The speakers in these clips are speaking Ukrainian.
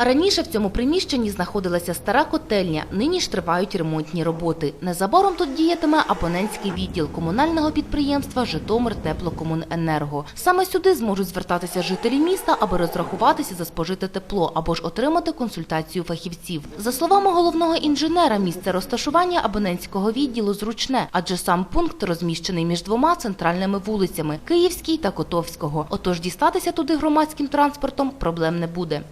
Раніше в цьому приміщенні знаходилася стара котельня, нині ж тривають ремонтні роботи. Незабаром тут діятиме абонентський відділ комунального підприємства Житомир Теплокомуненерго. Саме сюди зможуть звертатися жителі міста, аби розрахуватися за спожите тепло або ж отримати консультацію фахівців. За словами головного інженера, місце розташування абонентського відділу зручне, адже сам пункт розміщений між двома центральними вулицями Київській та Котовського. Отож дістатися туди громадським транспортом проблем не буде.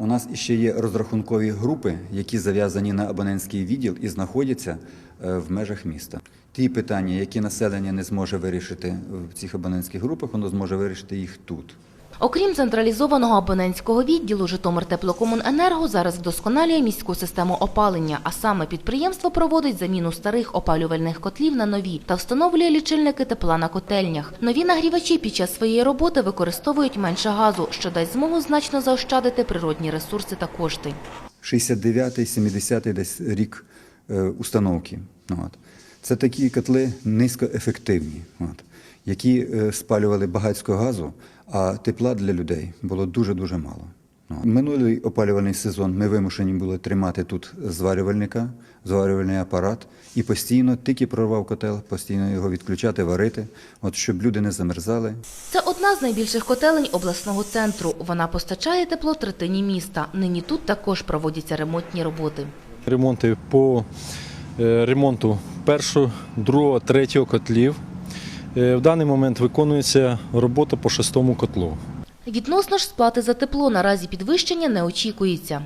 У нас іще є розрахункові групи, які зав'язані на абонентський відділ і знаходяться е, в межах міста. Ті питання, які населення не зможе вирішити в цих абонентських групах, воно зможе вирішити їх тут. Окрім централізованого абонентського відділу, Житомир Теплокомуненерго зараз вдосконалює міську систему опалення, а саме підприємство проводить заміну старих опалювальних котлів на нові та встановлює лічильники тепла на котельнях. Нові нагрівачі під час своєї роботи використовують менше газу, що дасть змогу значно заощадити природні ресурси та кошти. 69-й, 70-й десь рік е, установки. Це такі котли низькоефективні, які е, спалювали багатського газу, а тепла для людей було дуже-дуже мало. Минулий опалювальний сезон ми вимушені були тримати тут зварювальника, зварювальний апарат, і постійно, тільки прорвав котел, постійно його відключати, варити, от, щоб люди не замерзали. Це одна з найбільших котелень обласного центру. Вона постачає тепло третині міста. Нині тут також проводяться ремонтні роботи. ремонти по е, ремонту першого, другого, третього котлів. Е, В даний момент виконується робота по шестому котлу. Відносно ж сплати за тепло наразі підвищення не очікується.